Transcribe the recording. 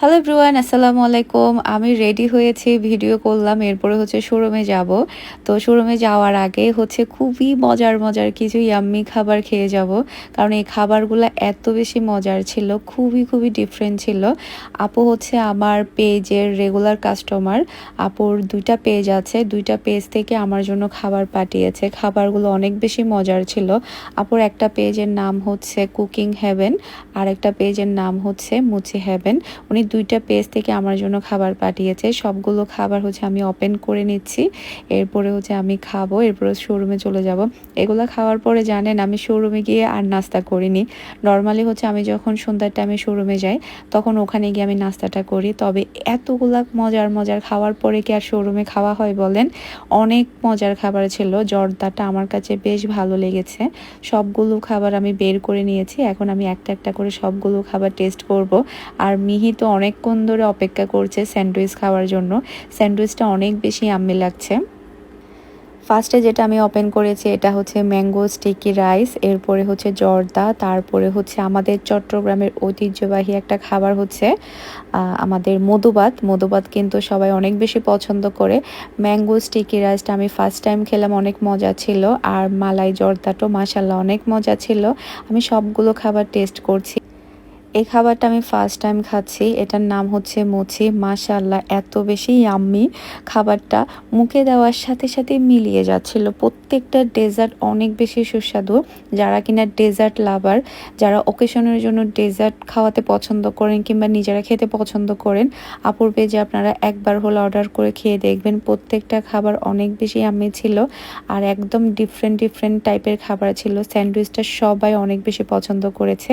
Hello ব্রুয়ান আসসালামু আলাইকুম আমি রেডি হয়েছি ভিডিও করলাম, এরপরে হচ্ছে শোরুমে যাব। তো শোরুমে যাওয়ার আগে হচ্ছে খুবই মজার মজার কিছু ইয়াম্মি খাবার খেয়ে যাব। কারণ এই খাবারগুলো এত বেশি মজার ছিল, খুবই খুবই ডিফারেন্ট ছিল। আপু হচ্ছে আমার পেজের রেগুলার কাস্টমার আপুর দুইটা পেজ আছে, দুইটা পেজ থেকে আমার জন্য খাবার পাঠিয়েছে। খাবারগুলো অনেক বেশি মজার ছিল। আপুর একটা পেজের নাম হচ্ছে কুকিং হেভেন আর একটা পেজের নাম হচ্ছে মুচি হেভেন উনি দুইটা পেজ থেকে আমার জন্য খাবার পাঠিয়েছে। সবগুলো খাবার হচ্ছে আমি ওপেন করে নিচ্ছি। এরপরে হচ্ছে আমি খাব, এরপরে শোরুমে চলে যাব। এগুলো খাওয়ার পরে জানেন, আমি শোরুমে গিয়ে আর নাস্তা করিনি। নর্মালি হচ্ছে আমি যখন সন্ধ্যার টাইমে শোরুমে যাই, তখন ওখানে গিয়ে আমি নাস্তাটা করি। তবে এতগুলা মজার মজার খাওয়ার পরে কি আর শোরুমে খাওয়া হয় বলেন? অনেক মজার খাবার ছিল। জর্দাটা আমার কাছে বেশ ভালো লেগেছে। সবগুলো খাবার আমি বের করে নিয়েছি। এখন আমি একটা একটা করে সবগুলো খাবার টেস্ট করব। আর মিহি তো অনেকক্ষণ ধরে অপেক্ষা করছে স্যান্ডউইচ খাওয়ার জন্য। স্যান্ডউইচটা অনেক বেশি আম্মি লাগছে। ফার্স্টে যেটা আমি ওপেন করেছি, এটা হচ্ছে ম্যাঙ্গো স্টিকি রাইস, এরপরে হচ্ছে জর্দা, তারপরে হচ্ছে আমাদের চট্টগ্রামের ঐতিহ্যবাহী একটা খাবার হচ্ছে আমাদের মধুবাত। মধুবাত কিন্তু সবাই অনেক বেশি পছন্দ করে। ম্যাঙ্গো স্টিকি রাইসটা আমি ফার্স্ট টাইম খেলাম, অনেক মজা ছিল। আর মালাই জর্দাটাও মাসাল্লাহ অনেক মজা ছিল। আমি সবগুলো খাবার টেস্ট করছি। এই খাবারটা আমি ফার্স্ট টাইম খাচ্ছি। এটার নাম হচ্ছে মুচি। মাশাল্লাহ এত বেশি ইয়াম্মি খাবারটা। মুখে দেওয়ার সাথে সাথে মিলিয়ে যাচ্ছিল। প্রত্যেকটা ডেজার্ট অনেক বেশি সুস্বাদু। যারা কিনা ডেজার্ট লাভার যারা ওকেশনের জন্য ডেজার্ট খাওয়াতে পছন্দ করেন কিংবা নিজেরা খেতে পছন্দ করেন আপুর পেজে আপনারা একবার হলে অর্ডার করে খেয়ে দেখবেন, প্রত্যেকটা খাবার অনেক বেশি ইয়াম্মি ছিল আর একদম ডিফারেন্ট ডিফারেন্ট টাইপের খাবার ছিল। স্যান্ডউইচটা সবাই অনেক বেশি পছন্দ করেছে।